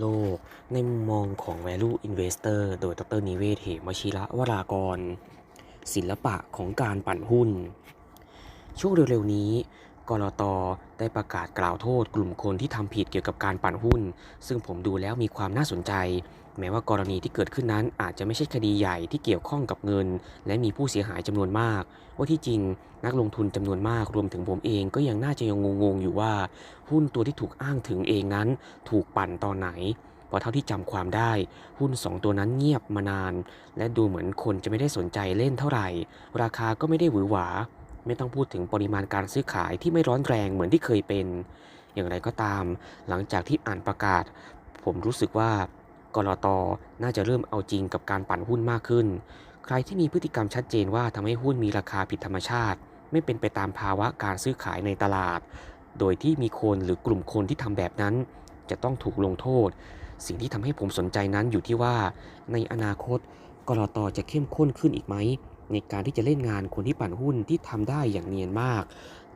โลก ในมุมมองของ Value Investor โดยดรนิเวศ เหมวชิระวรากร ศิลปะของการปั่นหุ้น ช่วงเร็วๆนี้กรตได้ประกาศกล่าวโทษกลุ่มคนที่ทำผิดเกี่ยวกับการปั่นหุ้น ซึ่งผมดูแล้วมีความน่าสนใจ แม้ว่ากรณีที่เกิดขึ้นนั้นอาจจะไม่ใช่คดีใหญ่ที่เกี่ยวข้องกับเงิน และมีผู้เสียหายจำนวนมาก ว่าที่จริงนักลงทุนจำนวนมากรวมถึงผมเองก็ยังน่าจะยังงงๆอยู่ว่า หุ้นตัวที่ถูกอ้างถึงเองนั้น ถูกปั่นตอนไหนเพราะเท่าที่จำความได้ หุ้น 2 ตัวนั้นเงียบมานาน และดูเหมือนคนจะไม่ได้สนใจเล่นเท่าไหร่ ราคาก็ไม่ได้หวือหวา ไม่ต้องพูดถึงปริมาณการซื้อขายที่ไม่ร้อนแรงเหมือนที่เคยเป็น อย่างไรก็ตาม หลังจากที่อ่านประกาศ ผมรู้สึกว่า กรอตน่าจะเริ่มเอาจริงกับการปั่นหุ้นมากขึ้น ใครที่มีพฤติกรรมชัดเจนว่าทำให้หุ้นมีราคาผิดธรรมชาติ ไม่เป็นไปตามภาวะการซื้อขายในตลาด โดยที่มีคนหรือกลุ่มคนที่ทำแบบนั้น จะต้องถูกลงโทษ สิ่งที่ทำให้ผมสนใจนั้นอยู่ที่ว่า ในอนาคตกรอตจะเข้มข้นขึ้นอีกไหมในการที่จะเล่นงานคนที่ปั่นหุ้นที่ทำได้อย่างเนียนมาก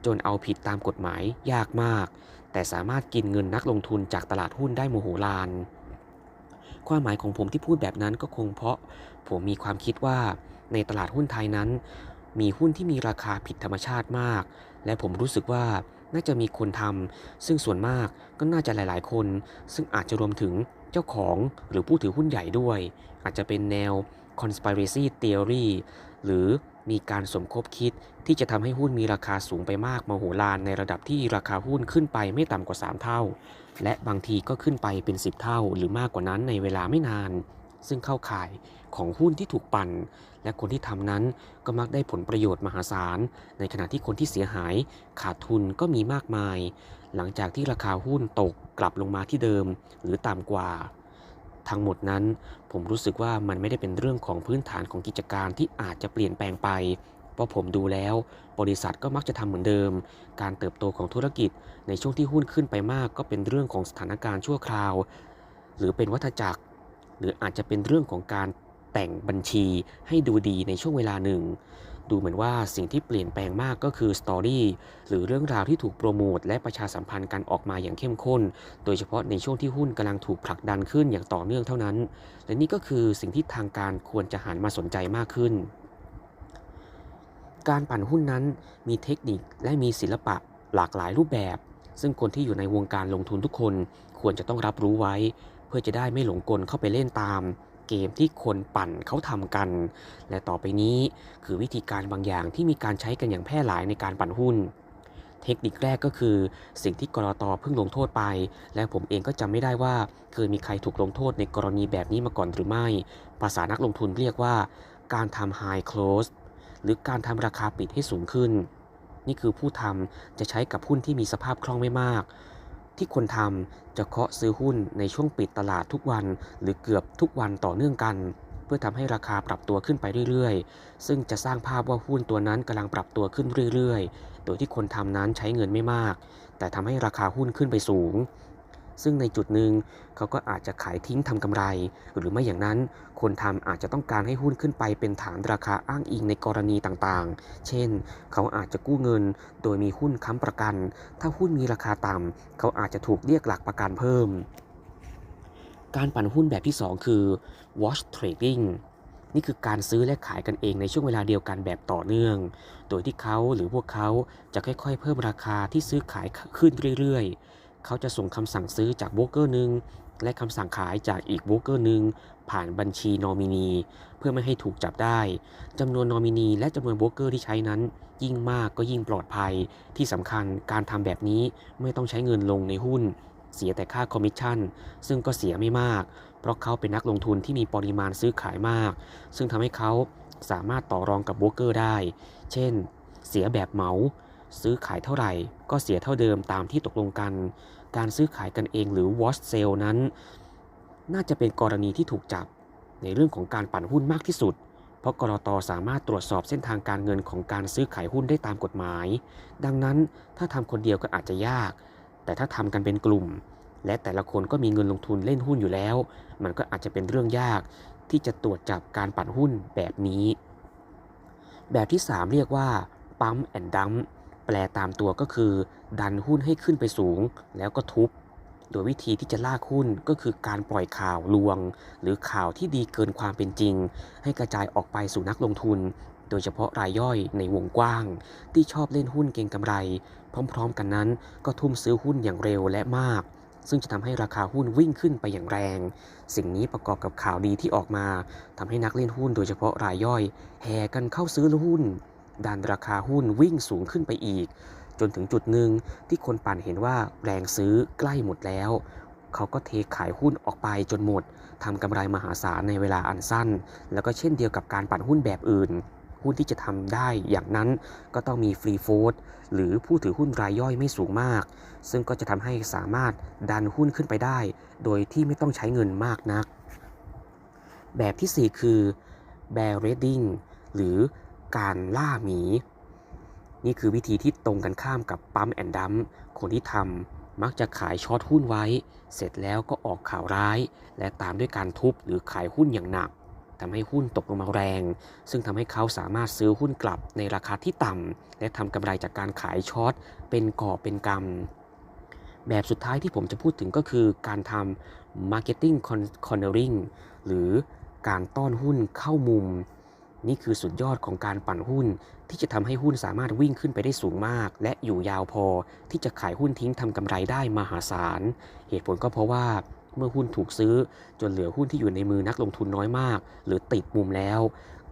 จนเอาผิดตามกฎหมายยากมาก แต่สามารถกินเงินนักลงทุนจากตลาดหุ้นได้โมโหลาน ความหมายของผมที่พูดแบบนั้นก็คงเพราะผมมีความคิดว่าในตลาดหุ้นไทยนั้น มีหุ้นที่มีราคาผิดธรรมชาติมาก และผมรู้สึกว่าน่าจะมีคนทำซึ่งส่วนมากก็น่าจะหลาย ๆ คน ซึ่งอาจจะรวมถึงเจ้าของหรือผู้ถือหุ้นใหญ่ด้วย อาจจะเป็นแนว conspiracy theory หรือ มีการสมคบคิดที่จะทำให้หุ้นมีราคาสูงไปมากมโหฬารในระดับที่ราคาหุ้นขึ้นไปไม่ต่ำกว่า 3 เท่า และบางทีก็ขึ้นไปเป็น 10 เท่า หรือมากกว่านั้นในเวลาไม่นาน ซึ่งเข้าข่ายของหุ้นที่ถูกปั่น และคนที่ทำนั้นก็มักได้ผลประโยชน์มหาศาล ในขณะที่คนที่เสียหายขาดทุนก็มีมากมาย หลังจากที่ราคาหุ้นตกกลับลงมาที่เดิม หรือต่ำกว่า ทั้งหมดนั้น ผมรู้สึกว่ามันไม่ได้เป็นเรื่องของพื้นฐานของกิจการที่อาจจะเปลี่ยนแปลงไป เพราะผมดูแล้ว บริษัทก็มักจะทำเหมือนเดิม การเติบโตของธุรกิจ ในช่วงที่หุ้นขึ้นไปมาก ก็เป็นเรื่องของสถานการณ์ชั่วคราว หรือเป็นวัฏจักร หรืออาจจะเป็นเรื่องของการแต่งบัญชีให้ดูดีในช่วงเวลาหนึ่ง ดูเหมือนว่าสิ่งที่เปลี่ยนแปลงมากก็คือสตอรี่หรือเรื่องราวที่ถูกโปรโมทและประชาสัมพันธ์กันออกมาอย่างเข้มข้น โดยเฉพาะในช่วงที่หุ้นกำลังถูกผลักดันขึ้นอย่างต่อเนื่องเท่านั้น และนี่ก็คือสิ่งที่ทางการควรจะหันมาสนใจมากขึ้น การปั่นหุ้นนั้นมีเทคนิคและมีศิลปะหลากหลายรูปแบบ ซึ่งคนที่อยู่ในวงการลงทุนทุกคนควรจะต้องรับรู้ไว้ เพื่อจะได้ไม่หลงกลเข้าไปเล่นตาม เกมที่คนปั่นเขาทำกัน และต่อไปนี้คือวิธีการบางอย่างที่มีการใช้กันอย่างแพร่หลายในการปั่นหุ้น เทคนิคแรกก็คือสิ่งที่กรตเพิ่งลงโทษไป และผมเองก็จำไม่ได้ว่า เคยมีใครถูกลงโทษในกรณีแบบนี้มาก่อนหรือไม่ ภาษานักลงทุนเรียกว่า การทำ high close หรือการทำราคาปิดให้สูงขึ้น นี่คือผู้ทำจะใช้กับหุ้นที่มีสภาพคล่องไม่มาก ที่คนทำจะเคาะซื้อหุ้นในช่วงปิดตลาดทุกวัน หรือเกือบทุกวันต่อเนื่องกัน เพื่อทำให้ราคาปรับตัวขึ้นไปเรื่อยๆ ซึ่งจะสร้างภาพว่าหุ้นตัวนั้นกำลังปรับตัวขึ้นเรื่อยๆ โดยที่คนทำนั้นใช้เงินไม่มาก แต่ทำให้ราคาหุ้นขึ้นไปสูง ซึ่งในจุดหนึ่งเขาก็อาจจะขายทิ้งทำกำไร หรือไม่อย่างนั้น คนทำอาจจะต้องการให้หุ้นขึ้นไปเป็นฐานราคาอ้างอิงในกรณีต่างๆ เช่น เขาอาจจะกู้เงินโดยมีหุ้นค้ำประกัน ถ้าหุ้นมีราคาต่ำเขาอาจจะถูกเรียกหลักประกันเพิ่ม การปั่นหุ้นแบบที่ 2 คือ watch trading นี่คือการซื้อและขายกันเองในช่วงเวลาเดียวกันแบบต่อเนื่อง โดยที่เขาหรือพวกเขาจะค่อยๆ เพิ่มราคาที่ซื้อขายขึ้นเรื่อยๆ เขาจะส่งคำสั่งซื้อจากโบรกเกอร์หนึ่งและคำสั่งขายจากอีกโบรกเกอร์หนึ่งผ่านบัญชีนอมินี เพื่อไม่ให้ถูกจับได้จำนวนนอมินีและจำนวนโบรกเกอร์ที่ใช้นั้น ยิ่งมากก็ยิ่งปลอดภัย ที่สำคัญการทำแบบนี้ไม่ต้องใช้เงินลงในหุ้น เสียแต่ค่าคอมมิชชั่น ซึ่งก็เสียไม่มาก เพราะเขาเป็นนักลงทุนที่มีปริมาณซื้อขายมาก ซึ่งทำให้เขาสามารถต่อรองกับโบรกเกอร์ได้ เช่น เสียแบบเหมา ซื้อขายเท่าไหร่ ก็เสียเท่าเดิมตามที่ตกลงกัน การซื้อขายกันเองหรือ wash sale นั้น น่าจะเป็นกรณีที่ถูกจับในเรื่องของการปั่นหุ้นมากที่สุด เพราะกรตสามารถตรวจสอบเส้นทางการเงินของการซื้อขายหุ้นได้ตามกฎหมาย ดังนั้นถ้าทำคนเดียวก็อาจจะยาก แต่ถ้าทำกันเป็นกลุ่ม และแต่ละคนก็มีเงินลงทุนเล่นหุ้นอยู่แล้ว มันก็อาจจะเป็นเรื่องยาก ที่จะตรวจจับการปั่นหุ้นแบบนี้ แบบที่ 3 เรียกว่าปั๊มแอนดัม แปลตามตัวก็คือ ดันหุ้นให้ขึ้นไปสูง แล้วก็ทุบ โดยวิธีที่จะลากหุ้นก็คือการปล่อยข่าวลวง หรือข่าวที่ดีเกินความเป็นจริง ให้กระจายออกไปสู่นักลงทุน โดยเฉพาะรายย่อยในวงกว้าง ที่ชอบเล่นหุ้นเก็งกำไร พร้อมๆ กันนั้น ก็ทุ่มซื้อหุ้นอย่างเร็วและมากซึ่งจะทำให้ราคาหุ้นวิ่งขึ้นไปอย่างแรง สิ่งนี้ประกอบกับข่าวดีที่ออกมาทำให้นักเล่นหุ้นโดยเฉพาะรายย่อย แห่กันเข้าซื้อหุ้น ดันราคาหุ้นวิ่งสูงขึ้นไปอีก จนถึงจุดหนึ่งที่คนปั่นเห็นว่าแรงซื้อใกล้หมดแล้ว เขาก็เทขายหุ้นออกไปจนหมดทำกำไรมหาศาลในเวลาอันสั้น แล้วก็เช่นเดียวกับการปั่นหุ้นแบบอื่นหุ้นที่จะทำได้อย่างนั้นก็ต้องมีฟรีโฟลดหรือผู้ถือหุ้นรายย่อยไม่สูงมาก ซึ่งก็จะทำให้สามารถดันหุ้นขึ้นไปได้ โดยที่ไม่ต้องใช้เงินมากนัก แบบที่ 4 คือ bear raiding หรือ การล่าหมี นี่คือวิธีที่ตรงกันข้ามกับปั๊มแอนดัมคนที่ทำมักจะขายช็อตหุ้นไว้ เสร็จแล้วก็ออกข่าวร้าย และตามด้วยการทุบหรือขายหุ้นอย่างหนักทำให้หุ้นตกลงมาแรง ซึ่งทำให้เขาสามารถซื้อหุ้นกลับในราคาที่ต่ำและทำกำไรจากการขายช็อตเป็นก่อบเป็นกำแบบสุดท้ายที่ผมจะพูดถึงก็คือการทำ marketing cornering หรือการต้อนหุ้นเข้ามุม นี่คือสุดยอดของการปั่นหุ้น ที่จะทำให้หุ้นสามารถวิ่งขึ้นไปได้สูงมาก และอยู่ยาวพอที่จะขายหุ้นทิ้งทำกำไรได้มหาศาล เหตุผลก็เพราะว่าเมื่อหุ้นถูกซื้อ จนเหลือหุ้นที่อยู่ในมือนักลงทุนน้อยมาก หรือติดมุมแล้ว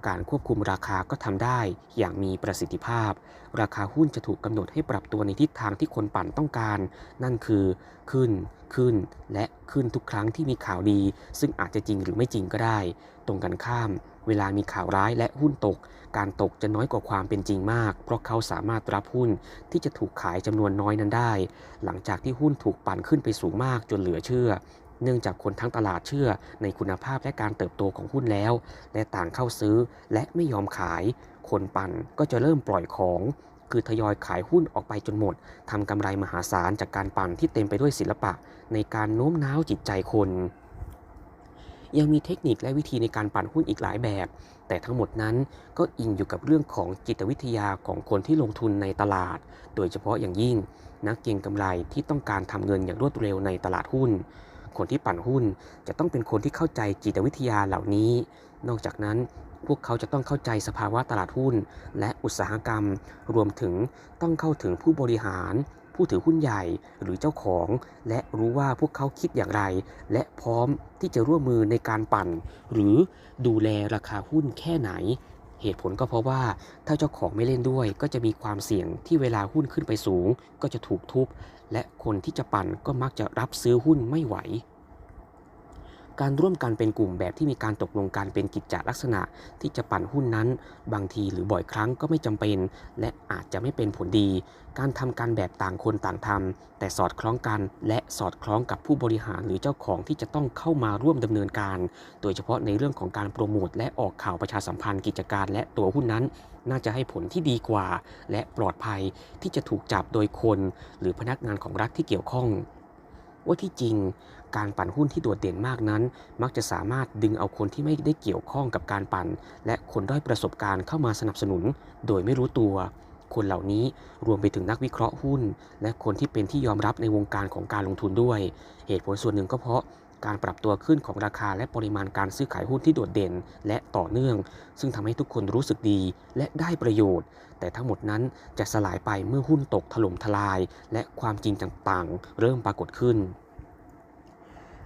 การควบคุมราคาก็ทำได้อย่างมีประสิทธิภาพ ราคาหุ้นจะถูกกำหนดให้ปรับตัวในทิศทางที่คนปั่นต้องการ นั่นคือขึ้นขึ้น และขึ้นทุกครั้งที่มีข่าวดี ซึ่งอาจจะจริงหรือไม่จริงก็ได้ ตรงกันข้าม เวลามีข่าวร้ายและหุ้นตก การตกจะน้อยกว่าความเป็นจริงมาก เพราะเขาสามารถรับหุ้นที่จะถูกขายจำนวนน้อยนั้นได้ หลังจากที่หุ้นถูกปั่นขึ้นไปสูงมากจนเหลือเชื่อ เนื่องจากคนทั้งตลาดเชื่อในคุณภาพและการเติบโตของหุ้นแล้ว และต่างเข้าซื้อและไม่ยอมขาย คนปั่นก็จะเริ่มปล่อยของคือทยอยขายหุ้นออกไปจนหมด ทำกำไรมหาศาลจากการปั่นที่เต็มไปด้วยศิลปะ ในการโน้มน้าวจิตใจคน ยังมีเทคนิคและวิธีในการปั่นหุ้นอีกหลายแบบ แต่ทั้งหมดนั้นก็อิงอยู่กับเรื่องของจิตวิทยาของคนที่ลงทุนในตลาด โดยเฉพาะอย่างยิ่ง นักเก็งกำไรที่ต้องการทำเงินอย่างรวดเร็วในตลาดหุ้น คนที่ปั่นหุ้นจะต้องเป็นคนที่เข้าใจจิตวิทยาเหล่านี้ นอกจากนั้นพวกเขาจะต้องเข้าใจสภาวะตลาดหุ้น และอุตสาหกรรม รวมถึงต้องเข้าถึงผู้บริหาร ผู้ถือหุ้นใหญ่หรือเจ้าของ และรู้ว่าพวกเขาคิดอย่างไร และพร้อมที่จะร่วมมือในการปั่น หรือดูแลราคาหุ้นแค่ไหน เหตุผลก็เพราะว่าถ้าเจ้าของไม่เล่นด้วย ก็จะมีความเสี่ยงที่เวลาหุ้นขึ้นไปสูง ก็จะถูกทุบ และคนที่จะปั่นก็มักจะรับซื้อหุ้นไม่ไหว การร่วมกันเป็นกลุ่มแบบที่มีการตกลงกันเป็นกิจจลักษณะที่จะปั่นหุ้นนั้น บางทีหรือบ่อยครั้งก็ไม่จำเป็น และอาจจะไม่เป็นผลดี การทำการแบบต่างคนต่างทำแต่สอดคล้องกัน และสอดคล้องกับผู้บริหารหรือเจ้าของที่จะต้องเข้ามาร่วมดำเนินการ โดยเฉพาะในเรื่องของการโปรโมทและออกข่าวประชาสัมพันธ์กิจการและตัวหุ้นนั้น น่าจะให้ผลที่ดีกว่า และปลอดภัยที่จะถูกจับโดยคน หรือพนักงานของรัฐที่เกี่ยวข้อง ว่าที่จริง การปั่นหุ้นที่โดดเด่นมากนั้น มักจะสามารถดึงเอาคนที่ไม่ได้เกี่ยวข้องกับการปั่น และคนด้อยประสบการณ์เข้ามาสนับสนุน โดยไม่รู้ตัวคนเหล่านี้รวมไปถึงนักวิเคราะห์หุ้น และคนที่เป็นที่ยอมรับในวงการของการลงทุนด้วย เหตุผลส่วนหนึ่งก็เพราะ การปรับตัวขึ้นของราคาและปริมาณการซื้อขายหุ้นที่โดดเด่น และต่อเนื่อง ซึ่งทำให้ทุกคนรู้สึกดีและได้ประโยชน์ แต่ทั้งหมดนั้นจะสลายไปเมื่อหุ้นตกถล่มทลาย และความจริงต่างๆ เริ่มปรากฏขึ้น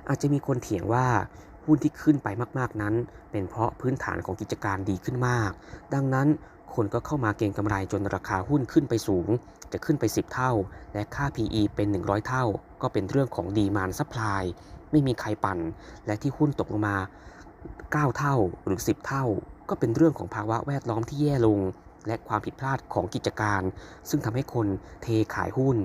อาจจะมีคนเถียงว่าหุ้นที่ขึ้นไปมากๆนั้น เป็นเพราะพื้นฐานของกิจการดีขึ้นมาก ดังนั้นคนก็เข้ามาเก็งกำไรจนราคาหุ้นขึ้นไปสูง จะขึ้นไป 10 เท่า และค่า PE เป็น 100 เท่า ก็เป็นเรื่องของดีมานซัพพลาย ไม่มีใครปั่น และที่หุ้นตกลงมา 9 เท่าหรือ 10 เท่า ก็เป็นเรื่องของภาวะแวดล้อมที่แย่ลง และความผิดพลาดของกิจการ ซึ่งทำให้คนเทขายหุ้น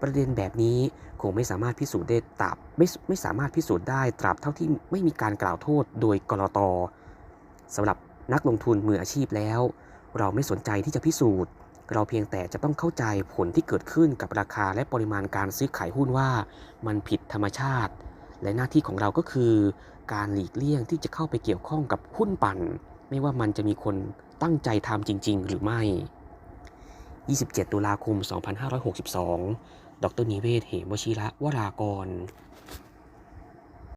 ประเด็นแบบนี้คงไม่สามารถพิสูจน์ได้ตราบไม่ไม่สามารถพิสูจน์ได้ตราบเท่าที่ไม่มีการกล่าวโทษโดยกรตสำหรับนักลงทุนมืออาชีพแล้ว เราไม่สนใจที่จะพิสูจน์ เราเพียงแต่จะต้องเข้าใจผลที่เกิดขึ้นกับราคาและปริมาณการซื้อขายหุ้นว่า มันผิดธรรมชาติ และหน้าที่ของเราก็คือ การหลีกเลี่ยงที่จะเข้าไปเกี่ยวข้องกับหุ้นปั่น ไม่ว่ามันจะมีคนตั้งใจทำจริง ๆ หรือไม่ 27 ตุลาคม 2562 ดรนิเวศ เหมวชิระวรากร